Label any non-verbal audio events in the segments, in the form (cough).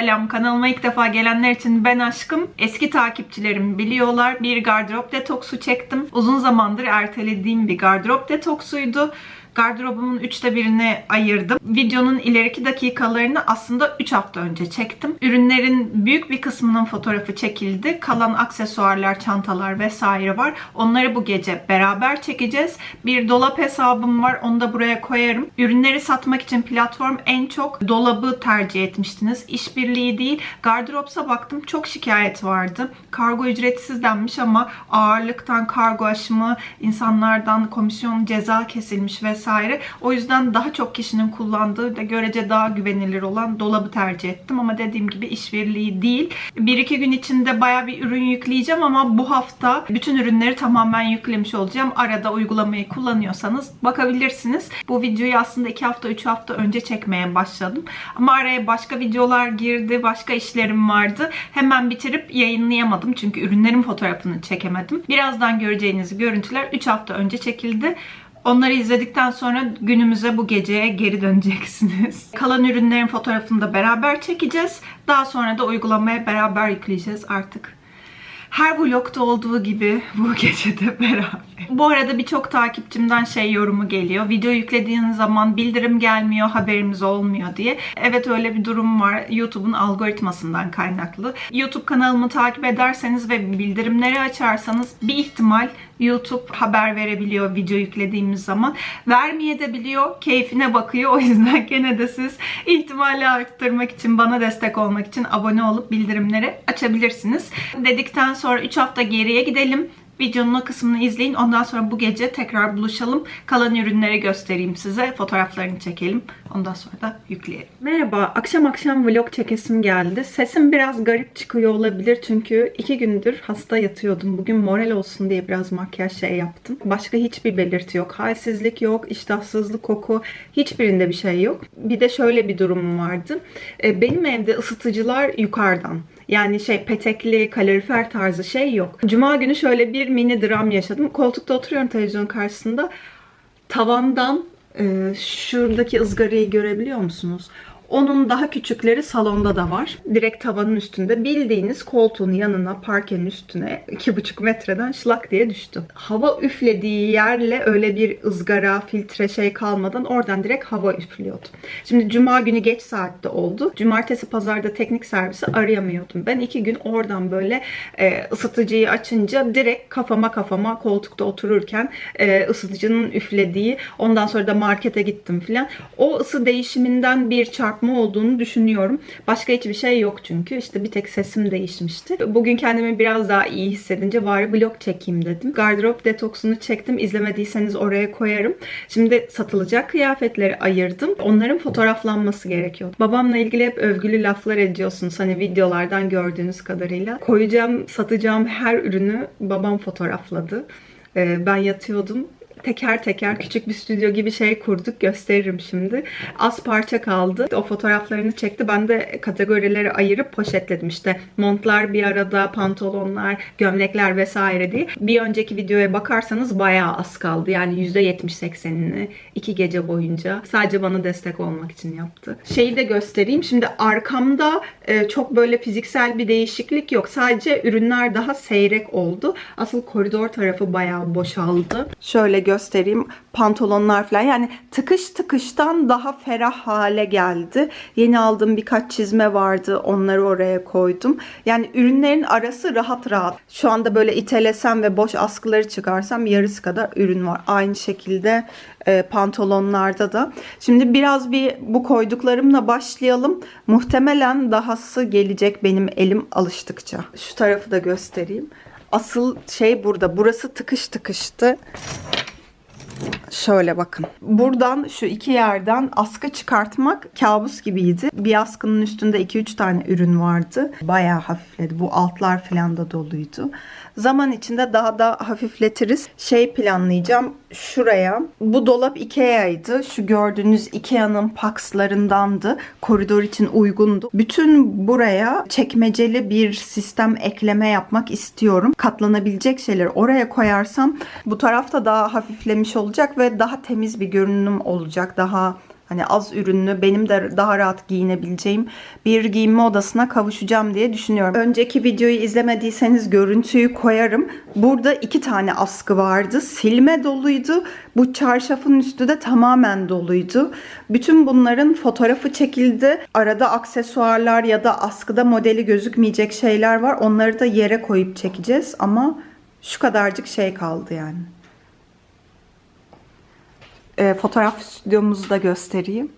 Selam kanalıma ilk defa gelenler için ben aşkım. Eski takipçilerim biliyorlar bir gardırop detoksu çektim. Uzun zamandır ertelediğim bir gardırop detoksuydu. Gardırobumun üçte birini ayırdım. Videonun ileriki dakikalarını aslında 3 hafta önce çektim. Ürünlerin büyük bir kısmının fotoğrafı çekildi. Kalan aksesuarlar, çantalar vesaire var. Onları bu gece beraber çekeceğiz. Bir dolap hesabım var. Onu da buraya koyarım. Ürünleri satmak için platform en çok dolabı tercih etmiştiniz. İşbirliği değil. Gardıropsa baktım çok şikayet vardı. Kargo ücretsiz denmiş ama ağırlıktan kargo aşımı, insanlardan komisyon ceza kesilmiş vesaire. O yüzden daha çok kişinin kullandığı ve görece daha güvenilir olan dolabı tercih ettim. Ama dediğim gibi işbirliği değil. Bir iki gün içinde baya bir ürün yükleyeceğim ama bu hafta bütün ürünleri tamamen yüklemiş olacağım. Arada uygulamayı kullanıyorsanız bakabilirsiniz. Bu videoyu aslında iki hafta, üç hafta önce çekmeye başladım. Ama araya başka videolar girdi, başka işlerim vardı. Hemen bitirip yayınlayamadım çünkü ürünlerin fotoğrafını çekemedim. Birazdan göreceğiniz görüntüler 3 hafta önce çekildi. Onları izledikten sonra günümüze bu geceye geri döneceksiniz. (laughs) Kalan ürünlerin fotoğrafını da beraber çekeceğiz. Daha sonra da uygulamaya beraber yükleyeceğiz artık. Her vlogda olduğu gibi (laughs) bu gece de beraber. Bu arada birçok takipçimden şey yorumu geliyor. Video yüklediğiniz zaman bildirim gelmiyor, haberimiz olmuyor diye. Evet öyle bir durum var. YouTube'un algoritmasından kaynaklı. YouTube kanalımı takip ederseniz ve bildirimleri açarsanız bir ihtimal YouTube haber verebiliyor video yüklediğimiz zaman. Vermeye de biliyor. Keyfine bakıyor. (laughs) O yüzden gene de siz ihtimali arttırmak için, bana destek olmak için abone olup bildirimleri açabilirsiniz. Dedikten sonra 3 hafta geriye gidelim. Videonun o kısmını izleyin. Ondan sonra bu gece tekrar buluşalım. Kalan ürünleri göstereyim size. Fotoğraflarını çekelim. Ondan sonra da yükleyelim. Merhaba. Akşam akşam vlog çekesim geldi. Sesim biraz garip çıkıyor olabilir. Çünkü iki gündür hasta yatıyordum. Bugün moral olsun diye biraz makyaj şey yaptım. Başka hiçbir belirti yok. Halsizlik yok. iştahsızlık, koku. Hiçbirinde bir şey yok. Bir de şöyle bir durumum vardı. Ee, Benim evde ısıtıcılar yukarıdan. Yani şey petekli, kalorifer tarzı şey yok. Cuma günü şöyle bir mini dram yaşadım. Koltukta oturuyorum televizyon karşısında. Tavandan e, şuradaki ızgarayı görebiliyor musunuz? Onun daha küçükleri salonda da var. Direkt tavanın üstünde. Bildiğiniz koltuğun yanına, parkenin üstüne 2,5 metreden şlak diye düştü. Hava üflediği yerle öyle bir ızgara, filtre şey kalmadan oradan direkt hava üflüyordu. Şimdi cuma günü geç saatte oldu. Cumartesi pazarda teknik servisi arayamıyordum. Ben iki gün oradan böyle e, ısıtıcıyı açınca direkt kafama kafama koltukta otururken e, ısıtıcının üflediği ondan sonra da markete gittim filan. O ısı değişiminden bir çarpma olduğunu düşünüyorum. Başka hiçbir şey yok çünkü. İşte bir tek sesim değişmişti. Bugün kendimi biraz daha iyi hissedince bari vlog çekeyim dedim. Gardırop detoksunu çektim. İzlemediyseniz oraya koyarım. Şimdi satılacak kıyafetleri ayırdım. Onların fotoğraflanması gerekiyor. Babamla ilgili hep övgülü laflar ediyorsunuz. Hani videolardan gördüğünüz kadarıyla. Koyacağım, satacağım her ürünü babam fotoğrafladı. Ee, Ben yatıyordum teker teker küçük bir stüdyo gibi şey kurduk. Gösteririm şimdi. Az parça kaldı. O fotoğraflarını çekti. Ben de kategorileri ayırıp poşetledim. İşte montlar bir arada, pantolonlar, gömlekler vesaire diye. Bir önceki videoya bakarsanız bayağı az kaldı. Yani %70-80'ini iki gece boyunca sadece bana destek olmak için yaptı. Şeyi de göstereyim. Şimdi arkamda e, çok böyle fiziksel bir değişiklik yok. Sadece ürünler daha seyrek oldu. Asıl koridor tarafı bayağı boşaldı. Şöyle göstereyim. Pantolonlar falan yani tıkış tıkıştan daha ferah hale geldi. Yeni aldığım birkaç çizme vardı. Onları oraya koydum. Yani ürünlerin arası rahat rahat. Şu anda böyle itelesem ve boş askıları çıkarsam yarısı kadar ürün var. Aynı şekilde e, pantolonlarda da. Şimdi biraz bir bu koyduklarımla başlayalım. Muhtemelen dahası gelecek benim elim alıştıkça. Şu tarafı da göstereyim. Asıl şey burada. Burası tıkış tıkıştı. Şöyle bakın. Buradan şu iki yerden askı çıkartmak kabus gibiydi. Bir askının üstünde 2-3 tane ürün vardı. Bayağı hafifledi. Bu altlar falan da doluydu. Zaman içinde daha da hafifletiriz. Şey planlayacağım şuraya. Bu dolap Ikea'ydı. Şu gördüğünüz Ikea'nın pakslarındandı. Koridor için uygundu. Bütün buraya çekmeceli bir sistem ekleme yapmak istiyorum. Katlanabilecek şeyleri oraya koyarsam bu tarafta daha hafiflemiş olacak ve daha temiz bir görünüm olacak. Daha hani az ürünlü benim de daha rahat giyinebileceğim bir giyinme odasına kavuşacağım diye düşünüyorum. Önceki videoyu izlemediyseniz görüntüyü koyarım. Burada iki tane askı vardı. Silme doluydu. Bu çarşafın üstü de tamamen doluydu. Bütün bunların fotoğrafı çekildi. Arada aksesuarlar ya da askıda modeli gözükmeyecek şeyler var. Onları da yere koyup çekeceğiz ama şu kadarcık şey kaldı yani. Ee, fotoğraf stüdyomuzu da göstereyim.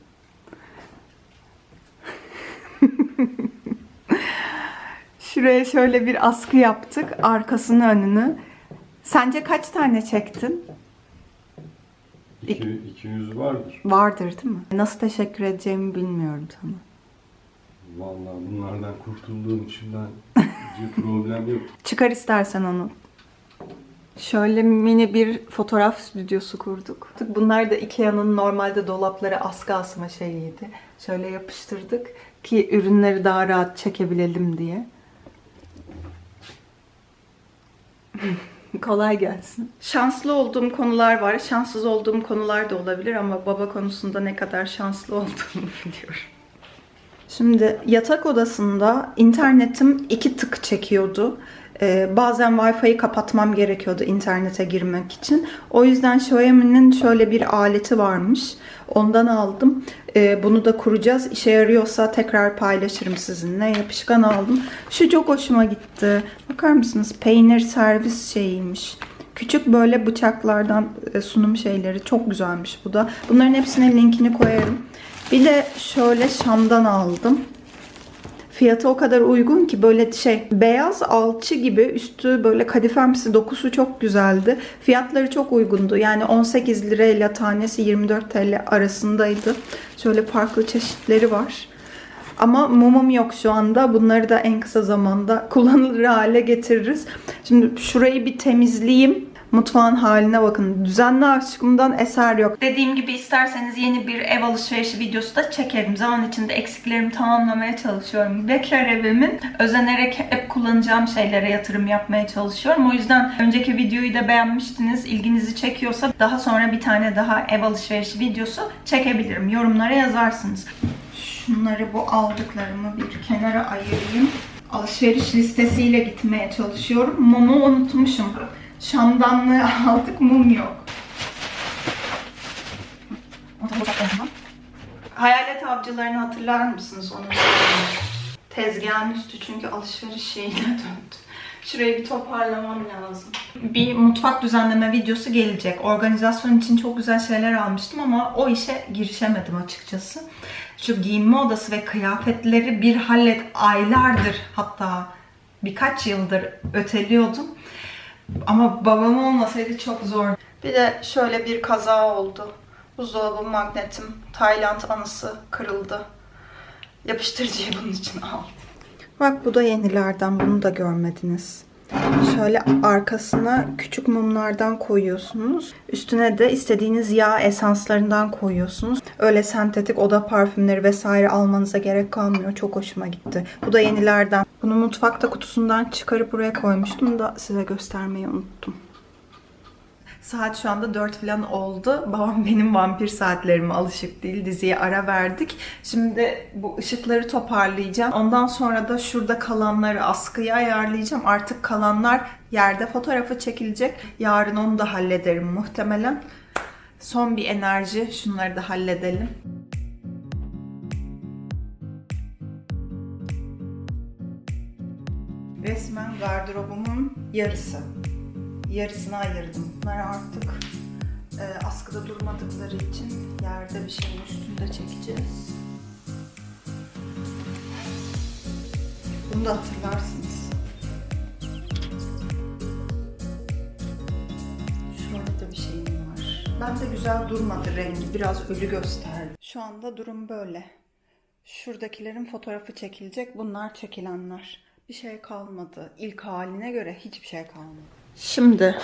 (laughs) Şuraya şöyle bir askı yaptık. Arkasını önünü. Sence kaç tane çektin? İki, 200 vardır. Vardır değil mi? Nasıl teşekkür edeceğimi bilmiyorum sana. Vallahi bunlardan kurtulduğum için ben problem yok. Çıkar istersen onu. Şöyle mini bir fotoğraf stüdyosu kurduk. Bunlar da Ikea'nın normalde dolaplara askı asma şeyiydi. Şöyle yapıştırdık ki ürünleri daha rahat çekebilelim diye. (laughs) Kolay gelsin. Şanslı olduğum konular var, şanssız olduğum konular da olabilir ama baba konusunda ne kadar şanslı olduğumu (laughs) biliyorum. Şimdi yatak odasında internetim iki tık çekiyordu. Ee, bazen Wi-Fi'yi kapatmam gerekiyordu internete girmek için. O yüzden Xiaomi'nin şöyle bir aleti varmış. Ondan aldım. Ee, bunu da kuracağız. İşe yarıyorsa tekrar paylaşırım sizinle. Yapışkan aldım. Şu çok hoşuma gitti. Bakar mısınız? Peynir servis şeyiymiş. Küçük böyle bıçaklardan e, sunum şeyleri çok güzelmiş bu da. Bunların hepsine linkini koyarım. Bir de şöyle Şam'dan aldım. Fiyatı o kadar uygun ki böyle şey beyaz alçı gibi üstü böyle kadifemsi dokusu çok güzeldi. Fiyatları çok uygundu. Yani 18 lirayla tanesi 24 TL arasındaydı. Şöyle farklı çeşitleri var. Ama mumum yok şu anda. Bunları da en kısa zamanda (laughs) kullanılır hale getiririz. Şimdi şurayı bir temizleyeyim. Mutfağın haline bakın. Düzenli aşkımdan eser yok. Dediğim gibi isterseniz yeni bir ev alışverişi videosu da çekerim. Zaman içinde eksiklerimi tamamlamaya çalışıyorum. Bekar evimin özenerek hep kullanacağım şeylere yatırım yapmaya çalışıyorum. O yüzden önceki videoyu da beğenmiştiniz. ilginizi çekiyorsa daha sonra bir tane daha ev alışverişi videosu çekebilirim. Yorumlara yazarsınız. Şunları bu aldıklarımı bir kenara ayırayım. Alışveriş listesiyle gitmeye çalışıyorum. Mumu unutmuşum. Şamdanlığı (laughs) aldık, mum yok. Hayalet avcılarını hatırlar mısınız? Onu Tezgahın üstü çünkü alışveriş şeyine (laughs) döndü. Şurayı bir toparlamam lazım. Bir mutfak düzenleme videosu gelecek. Organizasyon için çok güzel şeyler almıştım ama o işe girişemedim açıkçası. Şu giyinme odası ve kıyafetleri bir hallet aylardır hatta birkaç yıldır öteliyordum. Ama babam olmasaydı çok zor. Bir de şöyle bir kaza oldu. Buzdolabı magnetim, Tayland anısı kırıldı. Yapıştırıcıyı bunun için aldım. Bak bu da yenilerden. Bunu da görmediniz. Şöyle arkasına küçük mumlardan koyuyorsunuz. Üstüne de istediğiniz yağ esanslarından koyuyorsunuz. Öyle sentetik oda parfümleri vesaire almanıza gerek kalmıyor. Çok hoşuma gitti. Bu da yenilerden. Bunu mutfakta kutusundan çıkarıp buraya koymuştum da size göstermeyi unuttum. Saat şu anda 4 falan oldu. Babam (laughs) benim vampir saatlerime alışık değil. Diziye ara verdik. Şimdi bu ışıkları toparlayacağım. Ondan sonra da şurada kalanları askıya ayarlayacağım. Artık kalanlar yerde fotoğrafı çekilecek. Yarın onu da hallederim muhtemelen. Son bir enerji. Şunları da halledelim. Resmen gardırobumun yarısı yarısını ayırdım. Bunlar artık e, askıda durmadıkları için yerde bir şeyin üstünde çekeceğiz. Bunu da hatırlarsınız. Şurada da bir şeyim var. Bence güzel durmadı rengi. Biraz ölü gösterdi. Şu anda durum böyle. Şuradakilerin fotoğrafı çekilecek. Bunlar çekilenler. Bir şey kalmadı. İlk haline göre hiçbir şey kalmadı. Şimdi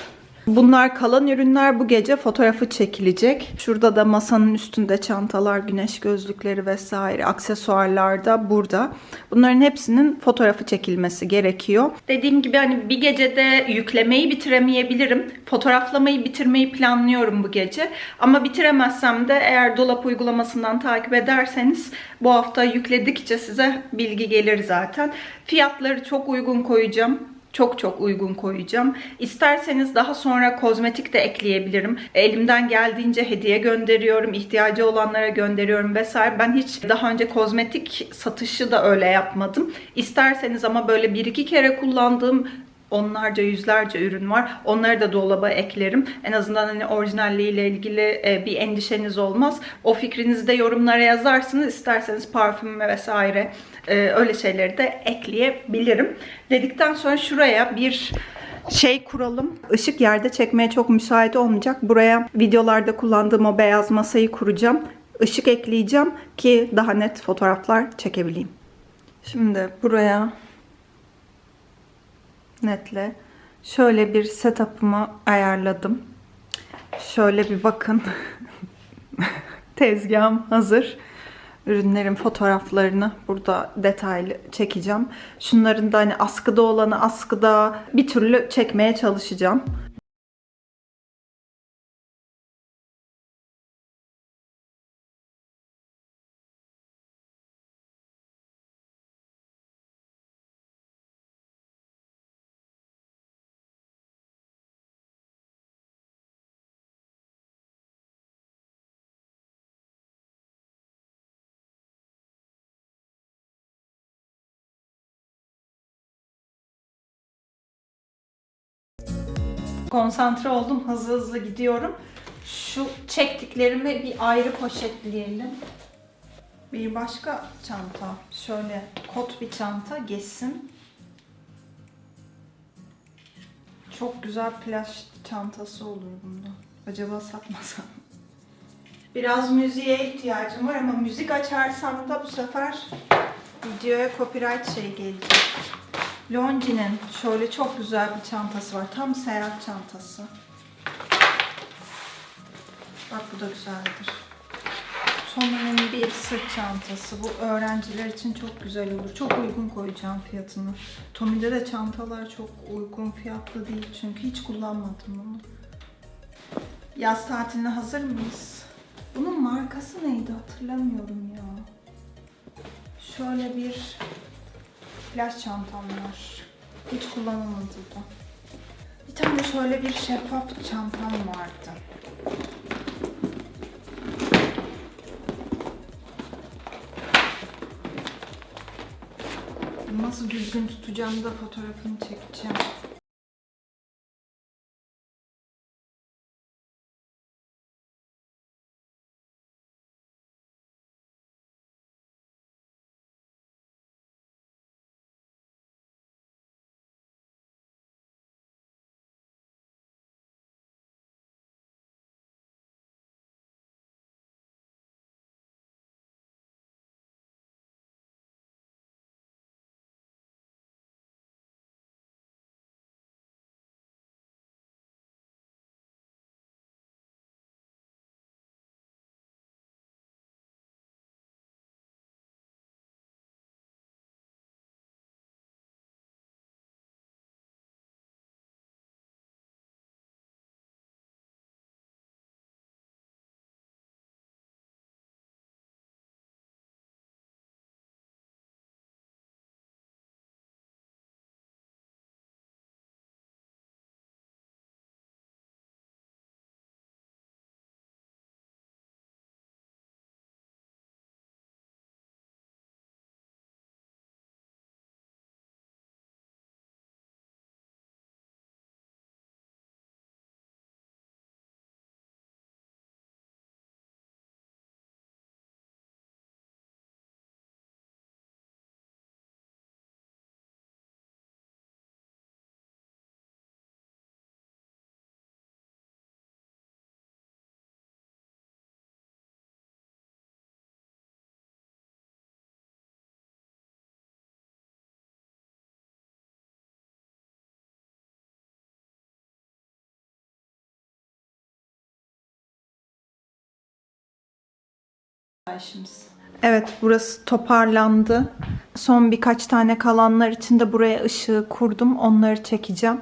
Bunlar kalan ürünler bu gece fotoğrafı çekilecek. Şurada da masanın üstünde çantalar, güneş gözlükleri vesaire aksesuarlar da burada. Bunların hepsinin fotoğrafı çekilmesi gerekiyor. Dediğim gibi hani bir gecede yüklemeyi bitiremeyebilirim. Fotoğraflamayı bitirmeyi planlıyorum bu gece. Ama bitiremezsem de eğer dolap uygulamasından takip ederseniz bu hafta yükledikçe size bilgi gelir zaten. Fiyatları çok uygun koyacağım. Çok çok uygun koyacağım. İsterseniz daha sonra kozmetik de ekleyebilirim. Elimden geldiğince hediye gönderiyorum, ihtiyacı olanlara gönderiyorum vesaire. Ben hiç daha önce kozmetik satışı da öyle yapmadım. İsterseniz ama böyle bir iki kere kullandığım onlarca yüzlerce ürün var. Onları da dolaba eklerim. En azından hani orijinalliğiyle ilgili e, bir endişeniz olmaz. O fikrinizi de yorumlara yazarsınız. İsterseniz parfüm vesaire e, öyle şeyleri de ekleyebilirim. Dedikten sonra şuraya bir şey kuralım. Işık yerde çekmeye çok müsait olmayacak. Buraya videolarda kullandığım o beyaz masayı kuracağım. Işık ekleyeceğim ki daha net fotoğraflar çekebileyim. Şimdi buraya netle şöyle bir setup'ımı ayarladım. Şöyle bir bakın. (laughs) Tezgahım hazır. Ürünlerin fotoğraflarını burada detaylı çekeceğim. Şunların da hani askıda olanı askıda bir türlü çekmeye çalışacağım. Konsantre oldum. Hızlı hızlı gidiyorum. Şu çektiklerimi bir ayrı poşetleyelim. Bir başka çanta. Şöyle kot bir çanta geçsin. Çok güzel plaj çantası olur bunda. Acaba satmasam? Biraz müziğe ihtiyacım var ama müzik açarsam da bu sefer videoya copyright şey gelecek. Longi'nin şöyle çok güzel bir çantası var. Tam seyahat çantası. Bak bu da güzeldir. Sonunun bir sırt çantası. Bu öğrenciler için çok güzel olur. Çok uygun koyacağım fiyatını. Tommy'de de çantalar çok uygun fiyatlı değil çünkü hiç kullanmadım bunu. Yaz tatiline hazır mıyız? Bunun markası neydi hatırlamıyorum ya. Şöyle bir plaj çantam var. Hiç kullanılmadı da. Bir tane şöyle bir şeffaf çantam vardı. Nasıl düzgün tutacağım da fotoğrafını çekeceğim. Evet burası toparlandı. Son birkaç tane kalanlar için de buraya ışığı kurdum. Onları çekeceğim.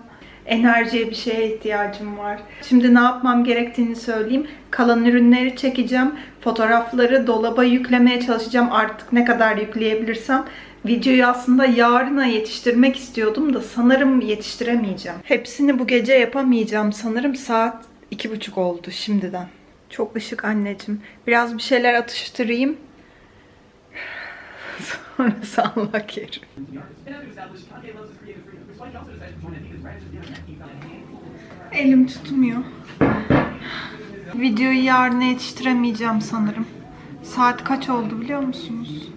Enerjiye bir şeye ihtiyacım var. Şimdi ne yapmam gerektiğini söyleyeyim. Kalan ürünleri çekeceğim. Fotoğrafları dolaba yüklemeye çalışacağım. Artık ne kadar yükleyebilirsem. Videoyu aslında yarına yetiştirmek istiyordum da sanırım yetiştiremeyeceğim. Hepsini bu gece yapamayacağım sanırım. Saat iki buçuk oldu şimdiden. Çok ışık anneciğim. Biraz bir şeyler atıştırayım. (laughs) Sonrası Allah kerim. Elim tutmuyor. Videoyu yarına yetiştiremeyeceğim sanırım. Saat kaç oldu biliyor musunuz?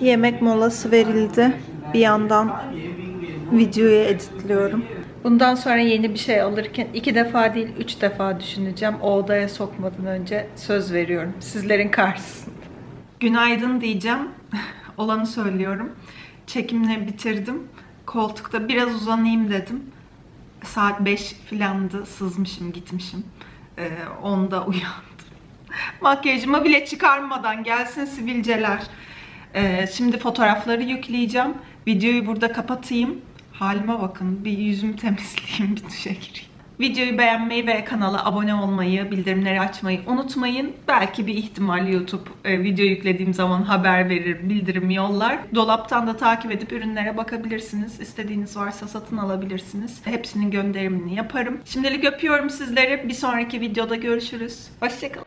Yemek molası verildi. Bir yandan videoyu editliyorum. Bundan sonra yeni bir şey alırken iki defa değil üç defa düşüneceğim. O odaya sokmadan önce söz veriyorum. Sizlerin karşısında. Günaydın diyeceğim. (laughs) Olanı söylüyorum. Çekimleri bitirdim. Koltukta biraz uzanayım dedim. Saat 5 filandı. Sızmışım gitmişim. Ee, 10'da (laughs) uyandım. Makyajımı bile çıkarmadan gelsin sivilceler. Ee, şimdi fotoğrafları yükleyeceğim. Videoyu burada kapatayım. Halime bakın. Bir yüzümü temizleyeyim, bir duşa gireyim. Videoyu beğenmeyi ve kanala abone olmayı, bildirimleri açmayı unutmayın. Belki bir ihtimal YouTube e, video yüklediğim zaman haber verir, bildirim yollar. Dolaptan da takip edip ürünlere bakabilirsiniz. İstediğiniz varsa satın alabilirsiniz. Hepsinin gönderimini yaparım. Şimdilik öpüyorum sizleri. Bir sonraki videoda görüşürüz. Hoşçakalın.